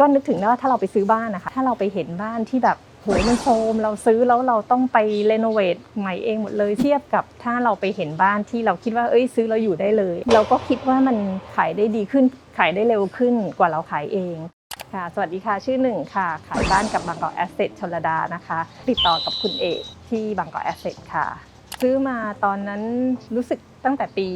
ก็นึกถึงว่าถ้าเราไปซื้อบ้านนะคะ ถ้าเราไปเห็นบ้านที่แบบโหมันโทมเราซื้อแล้วเราต้องไปรีโนเวทใหม่เองหมดเลยเทียบกับถ้าเราไปเห็นบ้านที่เราคิดว่าเอ้ยซื้อเราอยู่ได้เลย เราก็คิดว่ามันขายได้ดีขึ้น ขายได้เร็วขึ้นกว่าเราขายเองค่ะ สวัสดีค่ะ ชื่อหนึ่งค่ะ ขายบ้านกับบางกอกแอสเซทชลดานะคะ ติดต่อกับคุณเอกที่บางกอกแอสเซทค่ะ ซื้อมาตอนนั้นรู้สึกตั้งแต่ปี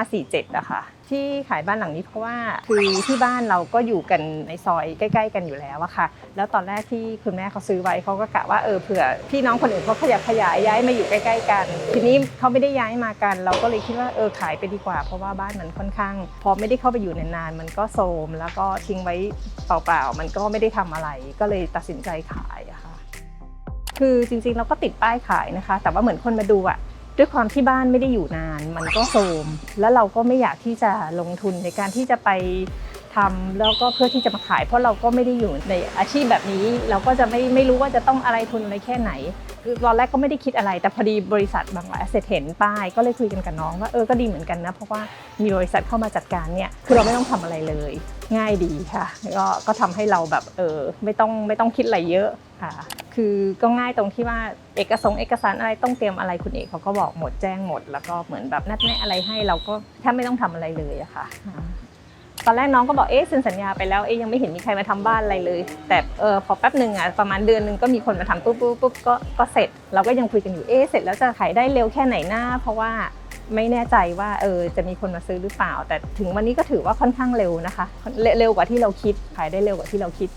2547นะคะที่ขายบ้านหลังนี้เพราะว่าคือที่บ้านเราก็อยู่กันในซอยใกล้ ๆ กันอยู่แล้วอะค่ะ แล้วตอนแรกที่คุณแม่เขาซื้อไว้เขาก็กะว่าเออเผื่อพี่น้องคนอื่นเขาขยับขยายย้ายมาอยู่ใกล้ ๆ กัน ทีนี้เขาไม่ได้ย้ายมากัน เราก็เลยคิดว่าเออขายไปดีกว่า เพราะว่าบ้านมันค่อนข้าง พอไม่ได้เข้าไปอยู่นานๆมันก็โทรมแล้วก็ทิ้งไว้เปล่าๆมันก็ไม่ได้ทำอะไร ก็เลยตัดสินใจขายอะค่ะ คือจริงๆเราก็ติดป้ายขายนะคะ แต่ว่าเหมือนคนมาดูอะด้วยความที่บ้านไม่ได้อยู่นาน มันก็โทรมแล้วเราก็ไม่อยากที่จะลงทุนในการที่จะไป ทำแล้วก็เพื่อที่จะมาขาย เพราะเราก็ไม่ได้อยู่ในอาชีพแบบนี้ เราก็จะไม่ไม่รู้ว่าจะต้องอะไรทุนอะไรแค่ไหนคือตอนแรกก็ไม่ได้คิดอะไร แต่พอดีบริษัทบางแอสเซทเห็นป้ายก็เลยคุยกันกับน้องว่าเออก็ดีเหมือนกันนะ เพราะว่ามีบริษัทเข้ามาจัดการเนี่ยคือเราไม่ต้องทำอะไรเลย ง่ายดีค่ะก็ก็ทำให้เราแบบเออไม่ต้องไม่ต้องคิดอะไรเยอะค่ะคือก็ง่ายตรงที่ว่าเอกสงเอกสารอะไรต้องเตรียมอะไรคุณเอกเขาก็บอกหมดแจ้งหมด แล้วก็เหมือนแบบนัดแนะอะไรให้เราก็แทบไม่ต้องทำอะไรเลยอะค่ะ ตอนแรกน้องก็บอกเอ๊ะเซ็นสัญญาไปแล้วเอ๊ะยังไม่เห็นมีใครมาทำบ้านอะไรเลย แต่เออพอแป๊บหนึ่งอะประมาณเดือนหนึ่งก็มีคนมาทำปุ๊บปุ๊บปุ๊บก็ก็เสร็จ เราก็ยังคุยกันอยู่เอ๊ะเสร็จแล้วจะขายได้เร็วแค่ไหนหน้า เพราะว่าไม่แน่ใจว่าเออจะมีคนมาซื้อหรือเปล่า แต่ถึงวันนี้ก็ถือว่าค่อนข้างเร็วนะคะ เร็วกว่าที่เราคิดขายได้เร็วกว่าที่เราคิด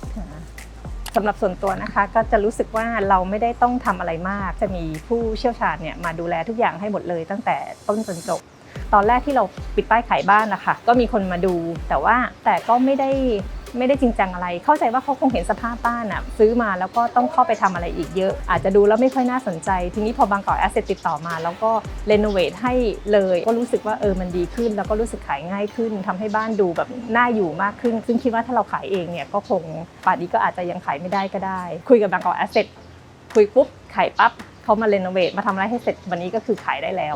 สำหรับส่วนตัวนะคะก็จะรู้สึกว่าเราไม่ได้ต้องทำอะไรมาก จะมีผู้เชี่ยวชาญเนี่ยมาดูแลทุกอย่างให้หมดเลยตั้งแต่ต้นจนจบ ตอนแรกที่เราปิดป้ายขายบ้านนะคะก็มีคนมาดู แต่ว่าแต่ก็ไม่ได้ไม่ได้จริงจังอะไร เข้าใจว่าเขาคงเห็นสภาพบ้านอะซื้อมาแล้วก็ต้องเข้าไปทำอะไรอีกเยอะ อาจจะดูแล้วไม่ค่อยน่าสนใจ ทีนี้พอบางกอกแอสเซทติดต่อมา แล้วก็เรโนเวทให้เลย ก็รู้สึกว่าเออมันดีขึ้น แล้วก็รู้สึกขายง่ายขึ้นทำให้บ้านดูแบบน่าอยู่มากขึ้น ซึ่งคิดว่าถ้าเราขายเองเนี่ยก็คงป่านนี้ก็อาจจะยังขายไม่ได้ก็ได้ คุยกับบางกอกแอสเซทคุยปุ๊บขายปั๊บเขามาเรโนเวทมาทำอะไรให้เสร็จวันนี้ก็คือขายได้แล้ว